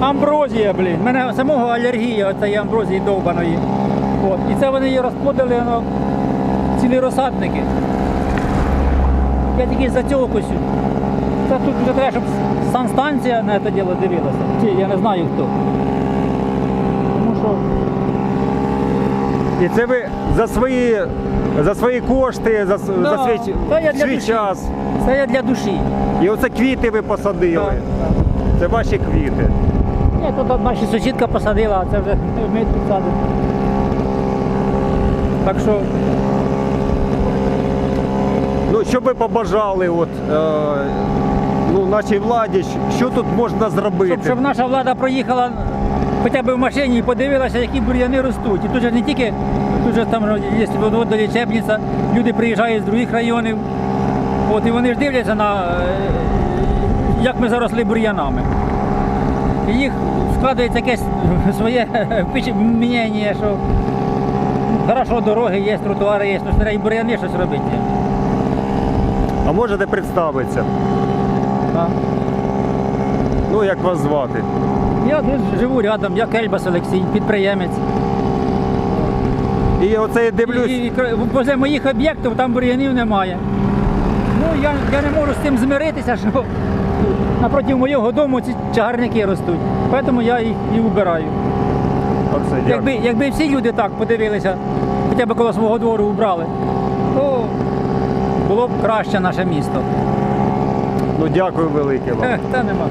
Амброзія, блін. У мене самого алергія цієї амброзії довбаної. От. І це вони її розплодили воно, цілі розсадники. Я тільки за цього косю. Це тут вже треба, щоб санстанція на це діло дивилася. Чи я не знаю хто. Тому що І це ви за свої, за свої кошти, за, с- Да, за свій, та я для свій душі. час. це я для душі. І оце квіти ви посадили. Так, Це ваші квіти. Ні, тут наша сусідка посадила, а це вже ми тут садимо. Так що Ну, що ви побажали от, е, ну, нашій владі, що тут можна зробити? щоб, щоб наша влада проїхала хоча б в машині і подивилася, які бур'яни ростуть. І тут же не тільки, тут же там є водолічебниця, люди приїжджають з других районів. От, і вони ж дивляться на е, як ми заросли бур'янами. Їх складається якесь своє впечат- мнення, що хорошо, дороги є, тротуари є, ну треба і бур'яни щось робити. А можете представитися? Так. Ну, як вас звати? Я тут живу рядом, я Кельбас Олексій, підприємець. І оце я дивлюсь. І, моїх об'єктів там бур'янів немає. Ну, я, я не можу з цим змиритися, що напроти моєго дому ці чагарники ростуть. Тому я їх і убираю. Оце. Якби, якби всі люди так подивилися, хоча б коло свого двору убрали, то було б краще наше місто. Ну, дякую велике вам. Та нема.